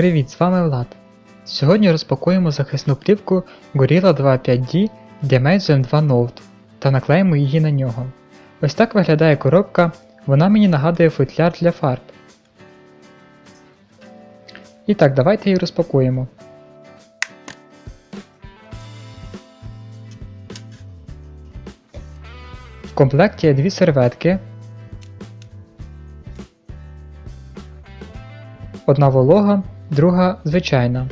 Привіт, з вами Влад. Сьогодні розпакуємо захисну плівку Gorilla 2.5D Dimension 2 Note та наклеїмо її на нього. Ось так виглядає коробка, вона мені нагадує футляр для фарб. І так, давайте її розпакуємо. В комплекті є дві серветки. Одна волога, друга звичайна.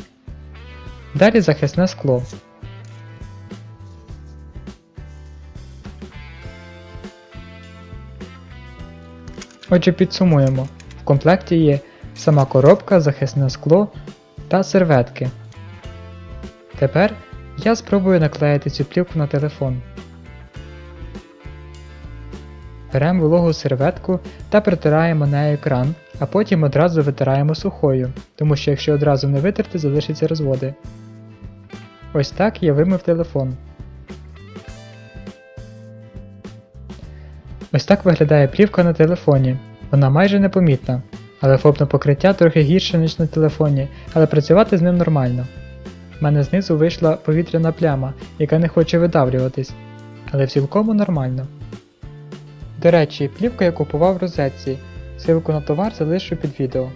Далі захисне скло. Отже, підсумуємо. В комплекті є сама коробка, захисне скло та серветки. Тепер я спробую наклеїти цю плівку на телефон. Беремо вологу серветку та притираємо на екран, а потім одразу витираємо сухою, тому що якщо одразу не витерти, залишаться розводи. Ось так я вимив телефон. Ось так виглядає плівка на телефоні. Вона майже непомітна, але фобне покриття трохи гірше, ніж на телефоні, але працювати з ним нормально. У мене знизу вийшла повітряна пляма, яка не хоче видавлюватись, але в цілкому нормально. До речі, плівку я купував в розетці, ссылку на товар залишу під відео.